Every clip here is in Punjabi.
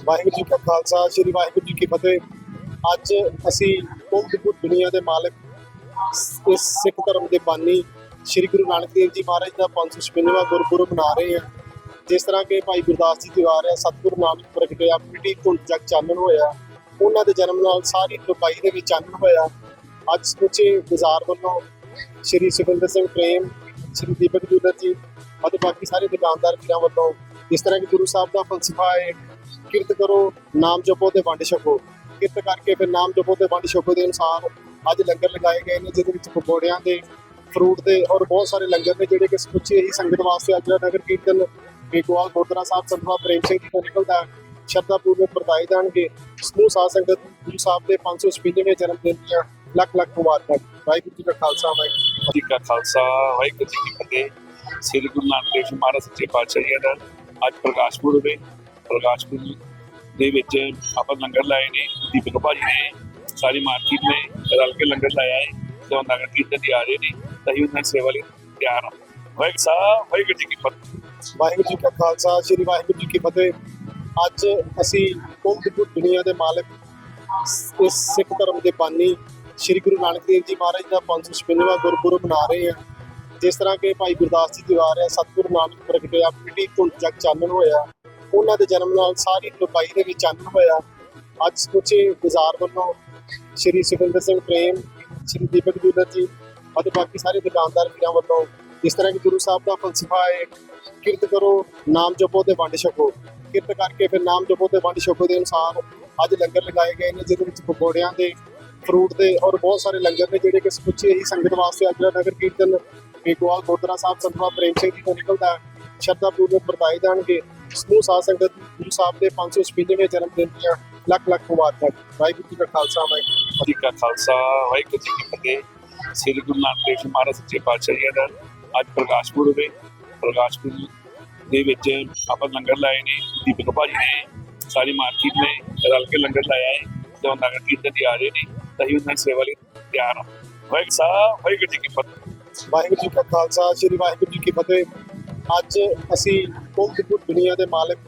ਵਾਹਿਗੁਰੂ ਜੀ ਕਾ ਖਾਲਸਾ, ਸ੍ਰੀ ਵਾਹਿਗੁਰੂ ਜੀ ਕੀ ਫਤਿਹ। ਅੱਜ ਅਸੀਂ ਕੁੰਭ ਦੁਨੀਆ ਦੇ ਮਾਲਕ ਇਸ ਸਿੱਖ ਧਰਮ ਦੇ ਬਾਨੀ ਸ੍ਰੀ ਗੁਰੂ ਨਾਨਕ ਦੇਵ ਜੀ ਮਹਾਰਾਜ ਦਾ 556ਵਾਂ ਗੁਰਪੁਰਬ ਮਨਾ ਰਹੇ ਹਾਂ। ਜਿਸ ਤਰ੍ਹਾਂ ਕਿ ਭਾਈ ਗੁਰਦਾਸ ਜੀ ਦੀ ਵਾਰ ਹੈ, ਸਤਿਗੁਰੂ ਨਾਨਕ ਪ੍ਰਗਟਿਆ ਮਿੱਟੀ ਧੁੰਦ ਜਗ ਚਾਨਣ ਹੋਇਆ। ਉਹਨਾਂ ਦੇ ਜਨਮ ਨਾਲ ਸਾਰੀ ਦੁਬਈ ਦੇ ਵਿੱਚ ਚਾਨਣ ਹੋਇਆ। ਅੱਜ ਸਮੁੱਚੇ ਬਾਜ਼ਾਰ ਵੱਲੋਂ ਸ੍ਰੀ ਸੁਖਿੰਦਰ ਸਿੰਘ ਪ੍ਰੇਮ, ਸ੍ਰੀ ਦੀਪਕ ਜੂਲਰ ਜੀ ਅਤੇ ਬਾਕੀ ਸਾਰੇ ਦੁਕਾਨਦਾਰ ਵੀਰਾਂ ਵੱਲੋਂ ਇਸ ਤਰ੍ਹਾਂ ਕਿ ਗੁਰੂ ਸਾਹਿਬ ਦਾ ਫਲਸਫਾ ਹੈ ਕਿਰਤ ਕਰੋ, ਨਾਮ ਜਪੋ ਤੇ ਵੰਡ ਛਕੋ। ਕਿਰਤ ਕਰਕੇ ਫਿਰ ਨਾਮ ਜਪੋ ਤੇ ਵੰਡ ਛਕੋ ਦੇ ਅਨੁਸਾਰ ਅੱਜ ਲੰਗਰ ਲਗਾਏ ਗਏ ਨੇ, ਜਿਹਦੇ ਵਿੱਚ ਪਕੌੜਿਆਂ ਦੇ ਫਰੂਟ ਦੇ ਔਰ ਬਹੁਤ ਸਾਰੇ ਲੰਗਰ ਨੇ, ਜਿਹੜੇ ਕਿ ਸਮੁੱਚੇ ਹੀ ਸੰਗਤ ਵਾਸਤੇ ਅੱਜ ਦਾ ਨਗਰ ਕੀਰਤਨ ਬੇਗੋਵਾਲ ਗੁਰਦੁਆਰਾ ਸਾਹਿਬ ਸੰਤਵਾ ਪ੍ਰੇਮ ਸਿੰਘ ਜੀ ਤੋਂ ਨਿਕਲਦਾ ਹੈ। ਪੂਰਵਕ ਵਰਤਾਏ ਜਾਣਗੇ। ਸਮੂਹ ਸਾਧ ਸੰਗਤ ਗੁਰੂ ਸਾਹਿਬ ਦੇ 556ਵੇਂ ਜਨਮ ਦਿਨ ਦੀਆਂ ਲੱਖ ਲੱਖ ਮੁਬਾਰਕਾਂ। ਵਾਹਿਗੁਰੂ ਜੀ ਕਾ ਖਾਲਸਾ, ਵਾਹਿਗੁਰੂ ਜੀ ਕੀ ਕਾ ਖਾਲਸਾ, ਵਾਹਿਗੁਰੂ ਜੀ ਕੀ ਫਤਿਹ। ਸ੍ਰੀ ਗੁਰੂ ਨਾਨਕ ਦੇਵ ਮਹਾਰਾਜ ਸੱਚੇ ਪਾਤਸ਼ਾਹ ਜੀ ਦਾ ਅੱਜ ਪ੍ਰਕਾਸ਼ ਪੁਰਬ ਹੈ। ਪ੍ਰਕਾਸ਼ ਦੇ ਵਿੱਚ ਆਪਾਂ ਲੰਗਰ ਲਾਏ ਨੇ, ਦੀਪਕ ਭਾਜੀ ਨੇ, ਸਾਰੀ ਮਾਰਕੀਟ ਨੇ ਰਲ ਕੇ ਲੰਗਰ ਲਾਇਆ ਹੈ ਤੇ ਉਹ ਨਗਰ ਕੀਰਤਨ ਦੀ ਆ ਰਹੇ ਨੇ, ਤਾਂ ਹੀ ਉਹਨਾਂ ਸੇਵਾ ਲਈ ਤਿਆਰ ਹਾਂ। ਵਾਹਿਗੁਰੂ ਸਾਹਿਬ ਵਾਹਿਗੁਰੂ ਜੀ ਕੀ ਫਤਿਹ। ਵਾਹਿਗੁਰੂ ਜੀ ਕਾ ਖਾਲਸਾ, ਸ੍ਰੀ ਵਾਹਿਗੁਰੂ ਜੀ ਕੀ ਫਤਿਹ। ਅੱਜ ਅਸੀਂ ਕੁੰਭ ਦੁਨੀਆ ਦੇ ਮਾਲਕ, ਇਸ ਸਿੱਖ ਧਰਮ ਦੇ ਬਾਨੀ ਸ੍ਰੀ ਗੁਰੂ ਨਾਨਕ ਦੇਵ ਜੀ ਮਹਾਰਾਜ ਦਾ 556ਵਾਂ ਗੁਰਪੁਰਬ ਮਨਾ ਰਹੇ ਹਾਂ। ਜਿਸ ਤਰ੍ਹਾਂ ਕਿ ਭਾਈ ਗੁਰਦਾਸ ਜੀ ਦੀ ਵਾਰ ਹੈ, ਸਤਿਗੁਰੂ ਨਾਨਕ ਪ੍ਰਗਟਿਆ ਮਿੱਟੀ ਧੁੰਦ ਜਗ ਚਾਨਣ ਹੋਇਆ। ਉਹਨਾਂ ਦੇ ਜਨਮ ਨਾਲ ਸਾਰੀ ਦੁਬਈ ਦੇ ਵਿੱਚ ਚਾਨਣ ਹੋਇਆ। ਅੱਜ ਸਮੁੱਚੇ ਬਾਜ਼ਾਰ ਵੱਲੋਂ ਸ੍ਰੀ ਸੁਖਿੰਦਰ ਸਿੰਘ ਪ੍ਰੇਮ, ਸ੍ਰੀ ਦੀਪਕ ਜੂਲਰ ਜੀ ਅਤੇ ਬਾਕੀ ਸਾਰੇ ਦੁਕਾਨਦਾਰ ਵੀਰਾਂ ਵੱਲੋਂ ਇਸ ਤਰ੍ਹਾਂ ਕਿ ਗੁਰੂ ਸਾਹਿਬ ਦਾ ਫਲਸਫਾ ਹੈ, ਕਿਰਤ ਕਰੋ, ਨਾਮ ਜਪੋ ਤੇ ਵੰਡ ਛਕੋ। ਕਿਰਤ ਕਰਕੇ ਫਿਰ ਨਾਮ ਜਪੋ ਤੇ ਵੰਡ ਛਕੋ ਦੇ ਅਨੁਸਾਰ ਅੱਜ ਲੰਗਰ ਲਗਾਏ ਗਏ ਨੇ, ਜਿਹਦੇ ਵਿੱਚ ਪਕੌੜਿਆਂ ਦੇ ਫਰੂਟ ਦੇ ਔਰ ਬਹੁਤ ਸਾਰੇ ਲੰਗਰ ਨੇ, ਜਿਹੜੇ ਕਿ ਸਮੁੱਚੇ ਹੀ ਸੰਗਤ ਵਾਸਤੇ ਅਗਲਾ ਨਗਰ ਕੀਰਤਨ ਬੇਗੋਵਾਲ ਗੁਰਦੁਆਰਾ ਸਾਹਿਬ ਸੰਤਵਾ ਪ੍ਰੇਮ ਸਿੰਘ ਜੀ ਤੋਂ ਨਿਕਲਦਾ ਸ਼ਰਧਾ ਪੂਰਵਕ ਵਰਤਾਏ ਜਾਣਗੇ। ਸਮੂਹ ਸਾਧ ਸੰਗਤ ਗੁਰੂ ਸਾਹਿਬ ਦੇ 556ਵੇਂ ਜਨਮ ਦਿਨ ਦੀਆਂ ਲੱਖ ਲੱਖ ਮੁਬਾਰਕਾਂ ਵਾਹਿਗੁਰੂ ਜੀ ਕਾ ਖਾਲਸਾ ਵਾਹਿਗੁਰੂ ਜੀ ਕੀ ਖਾਲਸਾ ਵਾਹਿਗੁਰੂ ਜੀ ਕੀ ਫਤਿਹ। ਸ੍ਰੀ ਗੁਰੂ ਨਾਨਕ ਦੇਵ ਜੀ ਮਹਾਰਾਜ ਸੱਚੇ ਪਾਤਸ਼ਾਹ ਜੀ ਦਾ ਅੱਜ ਪ੍ਰਕਾਸ਼ ਪੁਰਬ ਹੈ ਪ੍ਰਕਾਸ਼ ਪੁਰਬ ਦੇ ਵਿੱਚ ਆਪਾਂ ਲੰਗਰ ਲਾਏ ਨੇ ਦੀਪਕ ਭਾਜੀ ਨੇ ਸਾਰੀ ਮਾਰਕੀਟ ਨੇ ਰਲ ਕੇ ਲੰਗਰ ਲਾਇਆ ਹੈ ਉਹ ਨਗਰ ਕੀਰਤਨ ਦੀ ਆ ਰਹੇ ਨੇ ਤਾਂ ਹੀ ਉਹਨਾਂ ਦੀ ਸੇਵਾ ਲਈ ਤਿਆਰ ਹਾਂ। ਵਾਹਿਗੁਰੂ ਸਾਹਿਬ ਵਾਹਿਗੁਰੂ ਜੀ ਕੀ ਫਤਿਹ। ਵਾਹਿਗੁਰੂ ਜੀ ਕਾ ਖਾਲਸਾ ਸ੍ਰੀ ਵਾਹਿਗੁਰੂ ਜੀ ਕੀ ਫਤਿਹ। ਅੱਜ ਅਸੀਂ ਕੁੰਭ ਦੁਨੀਆ ਦੇ ਮਾਲਕ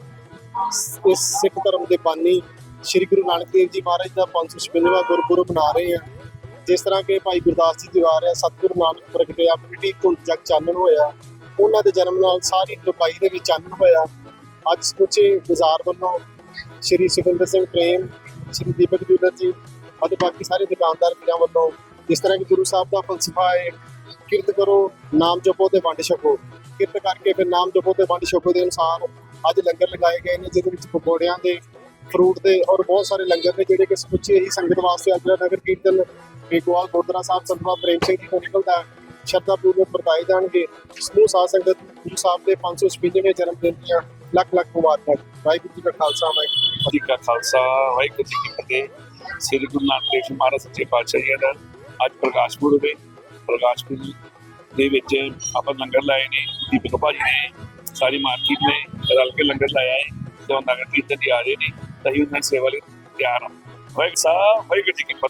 ਇਸ ਸਿੱਖ ਧਰਮ ਦੇ ਬਾਨੀ ਸ੍ਰੀ ਗੁਰੂ ਨਾਨਕ ਦੇਵ ਜੀ ਮਹਾਰਾਜ ਦਾ 556ਵਾਂ ਗੁਰਪੁਰਬ ਮਨਾ ਰਹੇ ਹਾਂ। ਜਿਸ ਤਰ੍ਹਾਂ ਕਿ ਭਾਈ ਗੁਰਦਾਸ ਜੀ ਦੀ ਆ ਹੈ, ਸਤਿਗੁਰੂ ਨਾਨਕ ਪ੍ਰਗਟਿਆ ਮਿੱਟੀ ਧੁੰਦ ਜਗ ਚਾਨਣ ਹੋਇਆ ਉਹਨਾਂ ਦੇ ਜਨਮ ਨਾਲ ਸਾਰੀ ਦੁਬਈ ਦੇ ਵਿੱਚ ਚਾਨਣ ਹੋਇਆ ਅੱਜ ਸਮੁੱਚੇ ਬਾਜ਼ਾਰ ਵੱਲੋਂ ਸ੍ਰੀ ਸੁਖਿੰਦਰ ਸਿੰਘ ਪ੍ਰੇਮ, ਸ੍ਰੀ ਦੀਪਕ ਜੂਲਰ ਜੀ ਅਤੇ ਬਾਕੀ ਸਾਰੇ ਦੁਕਾਨਦਾਰ ਵੀਰਾਂ ਵੱਲੋਂ ਇਸ ਤਰ੍ਹਾਂ ਕਿ ਗੁਰੂ ਸਾਹਿਬ ਦਾ ਫਲਸਫਾ ਹੈ ਕਿਰਤ ਕਰੋ, ਨਾਮ ਜਪੋ ਤੇ ਵੰਡ ਛਕੋ। ਕਿਰਤ ਕਰਕੇ ਫਿਰ ਨਾਮ ਜਪੋ ਤੇ ਵੰਡ ਛਕੋ ਦੇ ਅਨੁਸਾਰ ਅੱਜ ਲੰਗਰ ਲਗਾਏ ਗਏ ਨੇ, ਜਿਹਦੇ ਵਿੱਚ ਪਕੌੜਿਆਂ ਦੇ ਫਰੂਟ ਦੇ ਔਰ ਬਹੁਤ ਸਾਰੇ ਲੰਗਰ ਨੇ, ਜਿਹੜੇ ਕਿ ਸਮੁੱਚੇ ਹੀ ਸੰਗਤ ਵਾਸਤੇ ਅੱਜ ਨਗਰ ਕੀਰਤਨ ਬੇਗੋਵਾਲ ਗੁਰਦੁਆਰਾ ਸਾਹਿਬ ਸੰਤਵਾ ਪ੍ਰੇਮ ਸਿੰਘ ਜੀ ਤੋਂ ਨਿਕਲਦਾ ਸ਼ਰਧਾ ਪੂਰਵਕ ਵਰਤਾਏ ਜਾਣਗੇ। ਸਮੂਹ ਸਾਧ ਸੰਗਤ ਗੁਰੂ ਸਾਹਿਬ ਦੇ 556ਵੇਂ ਜਨਮ ਦਿਨ ਦੀਆਂ ਲੱਖ ਲੱਖ ਮੁਬਾਰਕਾਂ। ਵਾਹਿਗੁਰੂ ਜੀ ਕਾ ਖਾਲਸਾ, ਵਾਹਿਗੁਰੂ ਜੀ ਜੀ ਕਾ ਖਾਲਸਾ, ਵਾਹਿਗੁਰੂ ਜੀ ਕੀ ਫਤਿਹ। ਸ੍ਰੀ ਗੁਰੂ ਨਾਨਕ ਦੇਵ ਜੀ ਮਹਾਰਾਜ ਸੱਚੇ ਪਾਤਸ਼ਾਹ ਜੀ ਦਾ ਅੱਜ ਪ੍ਰਕਾਸ਼ ਪੁਰਬ ਹੈ। ਪ੍ਰਕਾਸ਼ ਦੇ ਵਿੱਚ ਆਪਾਂ ਲੰਗਰ ਲਾਏ ਨੇ, ਦੀਪਕ ਭਾਜੀ ਨੇ, ਸਾਰੀ ਮਾਰਕੀਟ ਨੇ ਰਲ ਕੇ ਲੰਗਰ ਲਾਇਆ ਹੈ ਤੇ ਨਗਰ ਕੀਰਤਨ ਦੀ ਆ ਰਹੇ ਨੇ, ਤਾਂ ਹੀ ਉਹਨਾਂ ਦੀ ਸੇਵਾ ਲਈ ਤਿਆਰ ਹਾਂ। ਵਾਹਿਗੁਰੂ ਸਾਹਿਬ ਵਾਹਿਗੁਰੂ ਜੀ ਕੀ ਫਤਿਹ।